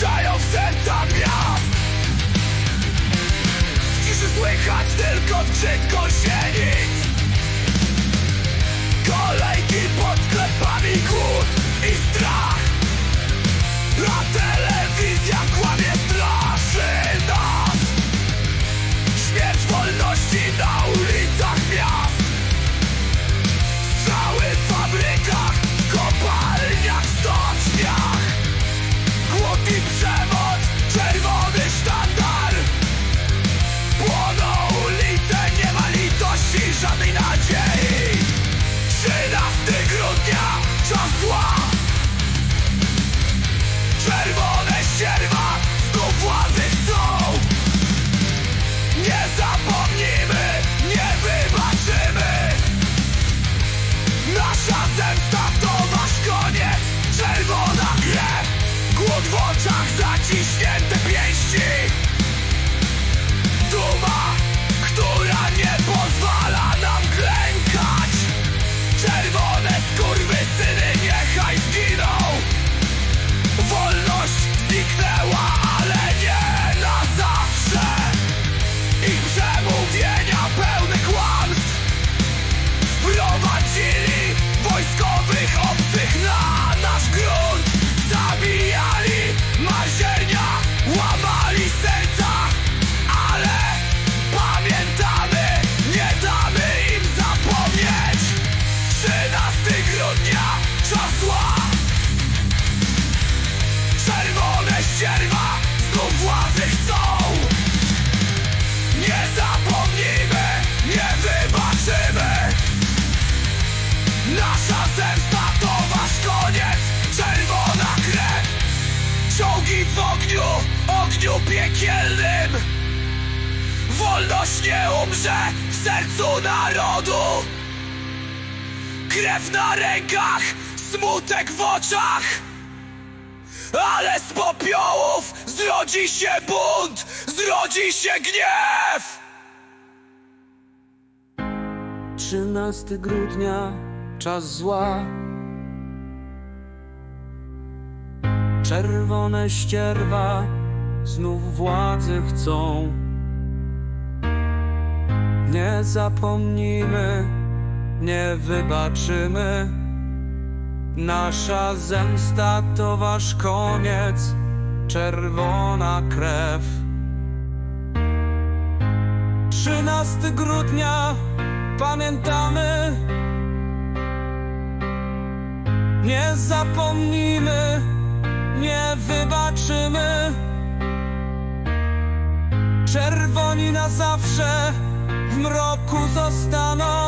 wkraczają w serca miast. W ciszy słychać tylko skrzyt gąsienic. Kolejki pod sklepami, głód listening. Ścierwa, znów władzy chcą. Nie zapomnimy, nie wybaczymy. Nasza zemsta to wasz koniec Czerwona krew. Czołgi w ogniu, ogniu piekielnym. Wolność nie umrze w sercu narodu. Krew na rękach, smutek w oczach. Ale z popiołów zrodzi się bunt, zrodzi się gniew! 13 grudnia, czas zła. Czerwone ścierwa znów władzy chcą. Nie zapomnimy, nie wybaczymy. Nasza zemsta to wasz koniec, czerwona krew. 13 grudnia pamiętamy. Nie zapomnimy, nie wybaczymy. Czerwoni na zawsze w mroku zostaną